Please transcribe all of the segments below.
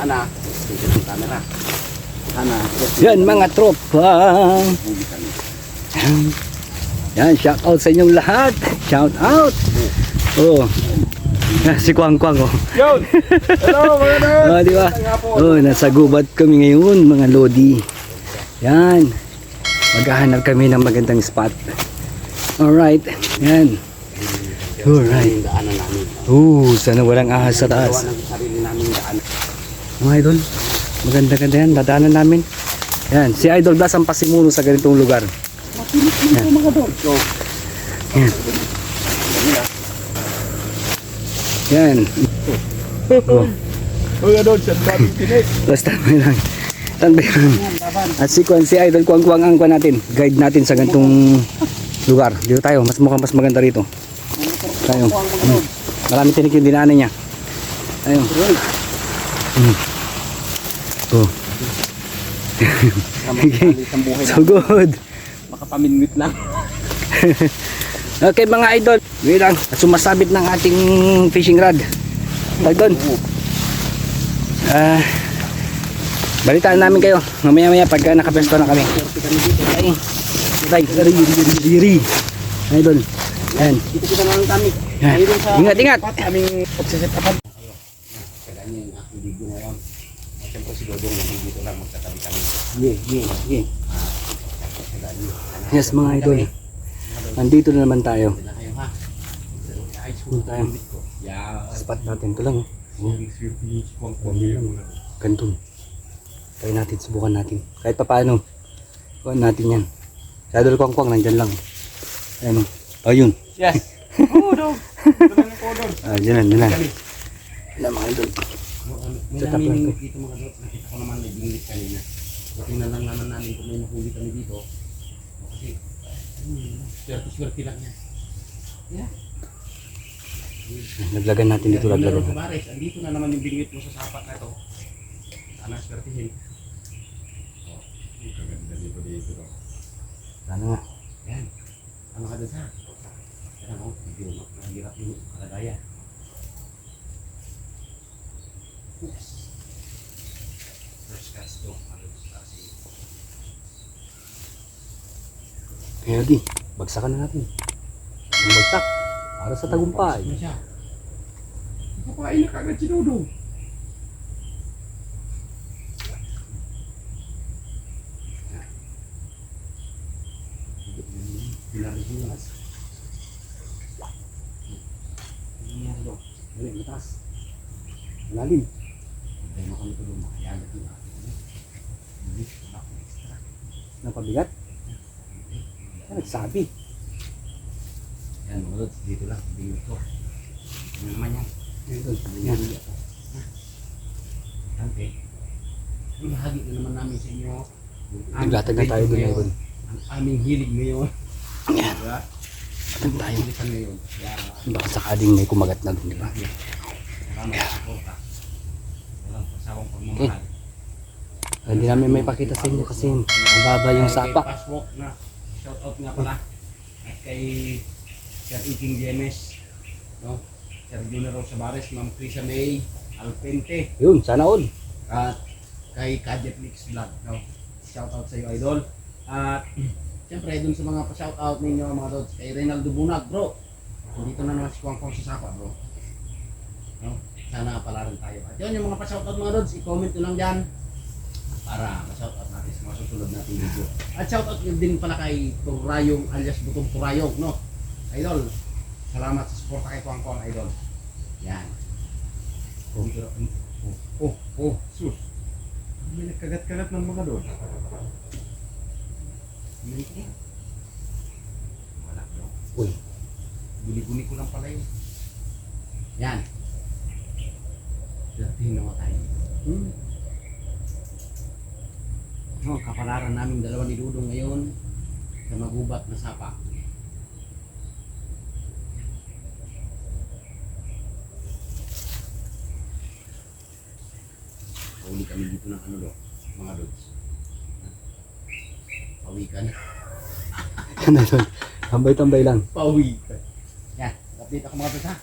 sana, station ng camera. Sana, Yan mga tropa. Yan, shout out sa inyong lahat. Shout out. Oh. Ah, Si Kwang Kwang oh. Yun! Hello mga nerd! Oh, di ba? Oh, nasa gubat kami ngayon, mga lodi. Yan. Maghahanap kami ng magandang spot. Alright. Yan. Alright. Yung. Oh, sana walang ahas sa taas. ng sarili namin daan. Mga idol, maganda-ganda yan. Dadaanan namin. Yan, si Idol Blas ang pasimuno sa ganitong lugar. Yan. Yan. Yan. Oh, basta may lang. Tanbay lang. At si Kwan, si Idol Kuang Kuang ang kwan natin. Guide natin sa ganitong lugar. Dito tayo, mas mukhang mas maganda rito. Tayo. Marami tinik yung dinaanan niya. Tayo. Hmm. Oh. So good. Makapaminwit lang. Okay mga idol, wait lang. Sumasabit ng ating fishing rod. Tag doon. Ah, balitaan namin kayo. Mamaya maya pagka nakapesto na kami. Ay, ay, yari, yari, yari. Idol. Ayan. Dito kita na lang kami. Sa Ingat, ingat. Aming pagsiset upan. Kaya niya yung aking video ngayon. At Siyempre si Dodong nandito lang magkatabi kami. Yeah, yeah, yeah. Yes mga idol. Nandito na naman tayo. Ko Doon tayo. Spot natin. Ito lang. oh. Ganito. Try natin, subukan natin. Kahit pa paano. Kuhan natin yan. Si Idol Kwang Kwang, nandyan lang. Ayan o. Ayun. Yes. Oo, Dog. Ito lang yung kodon. Ah, dyan na, dyan na. Yan mga idol. May Sa ko. dito mga dot. Nakita ko naman may bingwit kanina. So tingnan lang naman namin kung may nahuli kami dito. Kasi, hmm, swerte-swerte lang yan. Yeah. Naglagan natin dito, Kaya laglagan meron andito na naman yung bingwit mo sa sapat na to. Sana swertihin. Oh, kaganda dito dito. Sana nga. Yan. Ano ka dun sa? Yan o, medyo mahirap yung kalagayan. Yes. First cast to. Ano kasi Kaya di, bagsakan na natin. Ang bagsak. Para sa tagumpay. Ano? Papain na kagad si Dodong. Pinarihulas. Ano doon. Ating ano. Nagsabi. Yan, mga lods, dito lang. Hindi ito. Ano naman yan? Idol. Yan. Yan. Tante. Yung bahagi na naman namin sa inyo. Naglatag na tayo dun ngayon. Ang aming hilig ngayon. Yan. Diba? Atag tayo. Kaya, Baka sakaling may kumagat na dun, di ba? salamat sa suporta. Walang pasawang pagmamahal. Hindi namin may pakita sa inyo kasi mababa yung Kay sapa. Na. Shout out nga pala. At kay Sir Iking DMS. No? Sir Junero Sabares, Ma'am Crisa May, Alpente. Yun, sana all. At kay Kajet Mix Vlog. No? Shout out sa iyo, idol. At siyempre, dun sa mga pa-shout out ninyo, mga dods, kay Reynaldo Bunag, bro. Dito na naman si Kwang Kwang sa Sapa, bro. No? Sana pala rin tayo. At yun, yung mga pa-shout out mga dods, i-comment nyo lang dyan para ma-shout out natin sa mga susunod nating video. At shout out yun din pala kay Turayong alias Butong Turayong, no? Idol, salamat sa suporta kay Kwang Kwang, idol. Yan. Oh, oh, oh, oh, sus. May nagkagat-kagat ng mga doon. Ko. Wala bro. Uy, Guni-guni ko lang pala yun. Yan. Naman tayo. Hmm. No, kapalaran namin dalawa ni Dudong ngayon sa magubat na sapa. Pauli kami dito ng ano do, mga dogs. Pawikan. yan idol. Tambay-tambay lang. Pawikan. Yan, update ako mga dogs ha.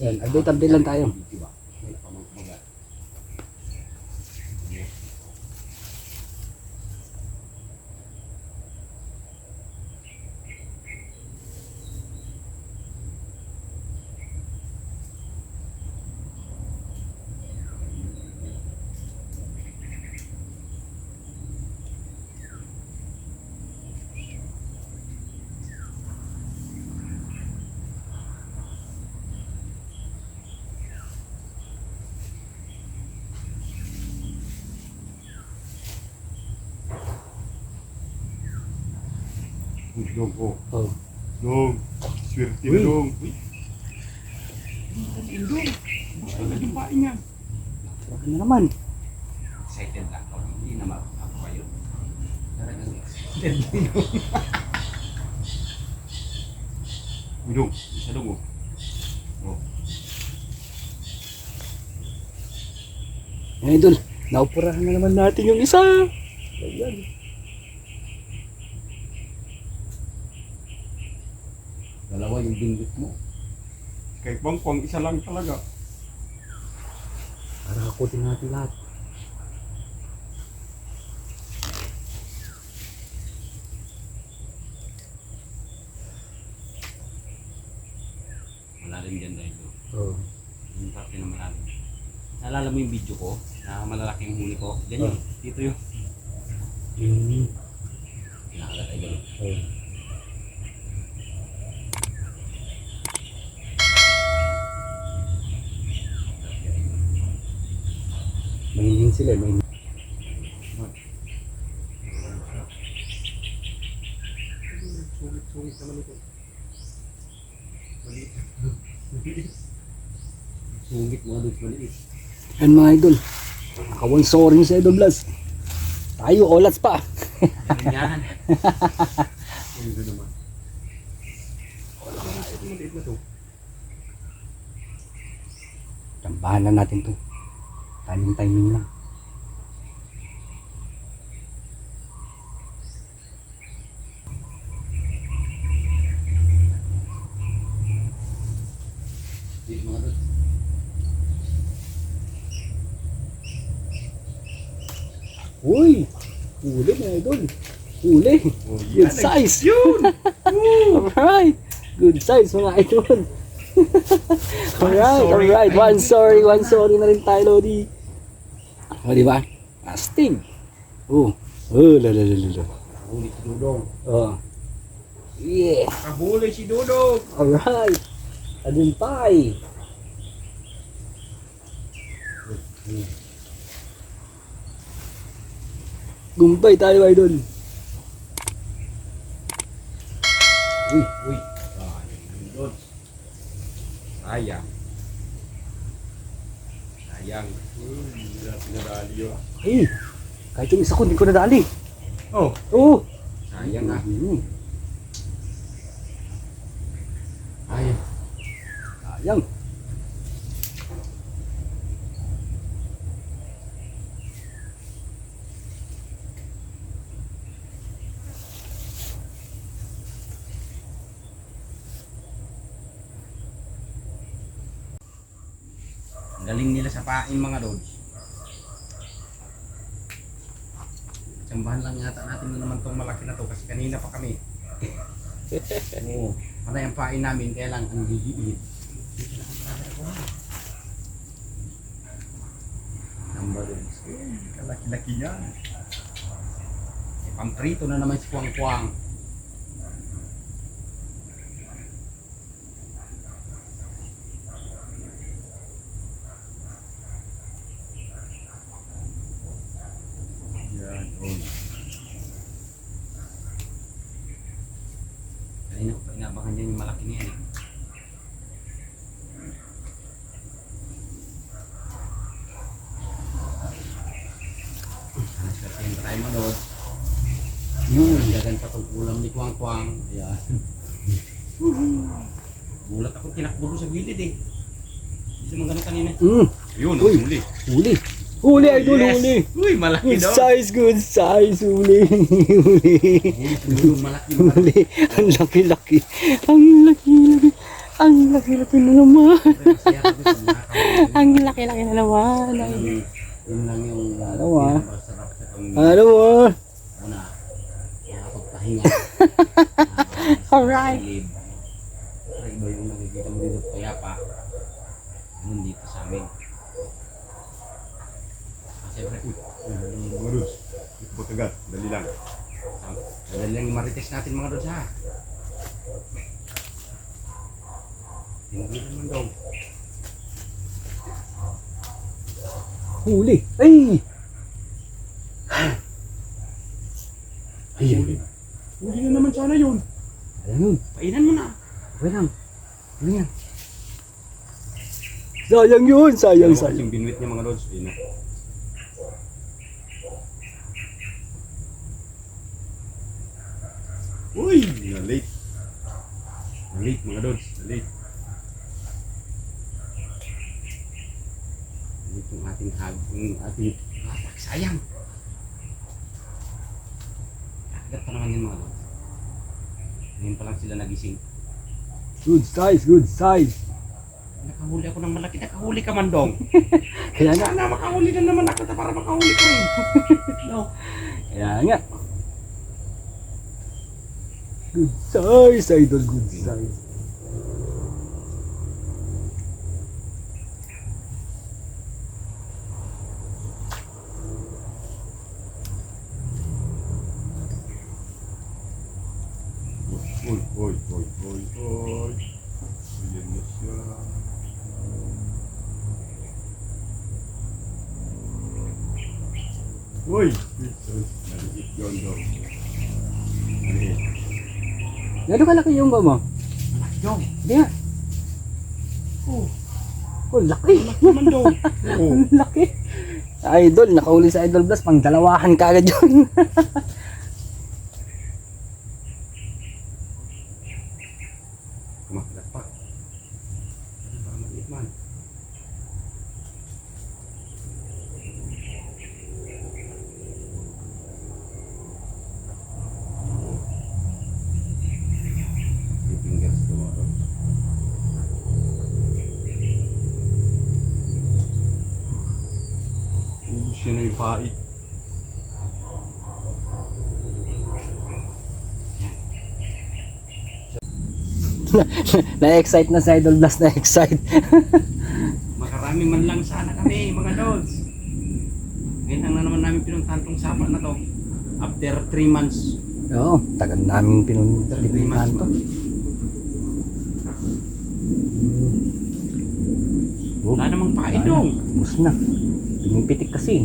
Yan, update-update lang tayo. Diba? May pamangkumaga. Uy, dong, oh. Oh. Dong, swerte na dong. Uy. Dong. Basta na yung pain yan. Ano na naman? Excited ako. Hindi na ako kayo. Talagang excited. Uy, dong. Isa dong, oh. Oh. Idol, naupurahan na naman natin yung isa. Ayan. Dalawa yung binggit mo. Kahit bang pang isa lang talaga. Para hakutin natin lahat. Malalim dyan dahil bro. Oh. Yung parte na malalim. Naalala mo yung video ko na malalaki yung huli ko? Diyan yun. Dito yun. Mm. Pinakagat ay gano'n. Oh. Mahihin sila, mahihin. Sungit-sungit naman ito. Maliit. Sungit mga doon maliit. Yan mga idol. Nakawang soaring sa idol Blas. Tayo, olats pa. Ganyan. Ito naman. Wala na ito maliit na to. Tambahan na natin to. Timing timing lang. Dito mga doon. Uy! Huli mga idol. Huli. Oh, Good size. Yun! Alright. Good size mga idol. alright, alright. One sorry, one sorry na rin tayo, Lodi. O, di ba? Astig. Oh. Oh, la la la la. Huli si Dudong. Oh. Yeah. Kahuli si Dudong! Alright. Tagumpay. Gumpay tayo, idol. Uy, uy. Sayang. Sayang. Pinadali yun. Hey, kahit yung isa ko, hindi ko nadali. Oh, Oo. Sayang ah. Hmm. Ay, Sayang. ang galing nila sa pain mga dods. Tsambahan lang yata natin na naman tong malaki na to kasi kanina pa kami. Oo. Panay ang pain namin kaya lang ang hihiit. Number dods. kalaki-laki yan. Eh, pamprito na naman si Kuang Kuang. Yan, oh. Kanina ko pa inabangan niya yung malaki niya eh. Sana swerte tayo manood. Yun, gagan pa Kuang Kuang. Ayan. Gulat ako, tinakbo ko sa gilid eh. Hindi naman ganun kanina. Hmm. Yun, Uy. huli. Huli. Huli, idol, Yes. huli. Uy, malaki Good daw. size, good size, huli. huli. Huli, malaki. Huli. Ang laki-laki. Ang laki-laki. Ang laki-laki na naman. Ang laki-laki na naman. Yun, yun lang yung Ano ah? pinakamasarap sa pang- Ano mo? Alright. Pero iba yung nakikita mo dito kaya pa. Ganun dito sa amin. Ah, Siyempre, uy, Uy, mga Lods. Ikot agad. Dali lang. ah, madali lang yung marites natin mga dods ha. Hindi naman daw. Huli. Ay! Ayan. Huli na sana yun. Ayan yun. Painan mo na. Okay lang. Ano yan? Sayang yun, sayang, Yung sayang. binwit niya mga lods. Ayun na. Uy! Na-late. Na-late mga lods. Na-late. Na-late yung ating hag. Yung ating hatak. Sayang. Agad pa naman yun mga lods. Ngayon pa lang sila nagising. Good size, good size. Nakahuli ako ng malaki. Nakahuli ka man dong. Kaya nga, Sana makahuli na naman ako para makahuli ka rin. no. kaya nga. Good size, idol, good size. Uy, uy, uy, uy, uy. Ayan na siya. Uy! Jesus, maliit yun daw. Maliit. Gano'n kalaki yung ba mo? Dong. Hindi nga. Oh. Oh, laki. Naman dong. Oh. Ang laki. Idol, nakauli sa Idol Blast, pang dalawahan ka agad yun. Pait. na-excite na si Idol Blast, na-excite. Makarami man lang sana kami, mga lods. Ngayon lang na naman namin pinuntahan tong sapa na to. After 3 months. Oo, tagal namin After 3 pinuntahan to. Oh, Wala namang pain dong. Ubus na. Pinipitik kasi.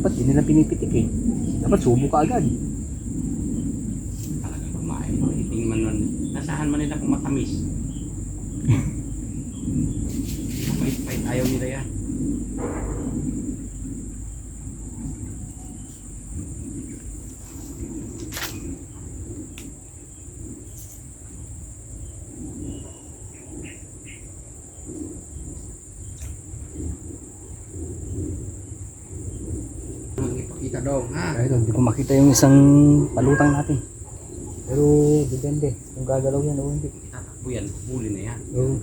Dapat di nila pinipitik eh. Dapat subo ka agad. Talaga kumain. Iting man nun. Nasahan man nila kung matamis. Pait-pait ayaw nila yan. Ang ipakita daw, ha? Idol, makita yung isang palutang natin. Pero depende kung gagalaw yan o hindi. Tatakbo yan, huli na yan. Oo.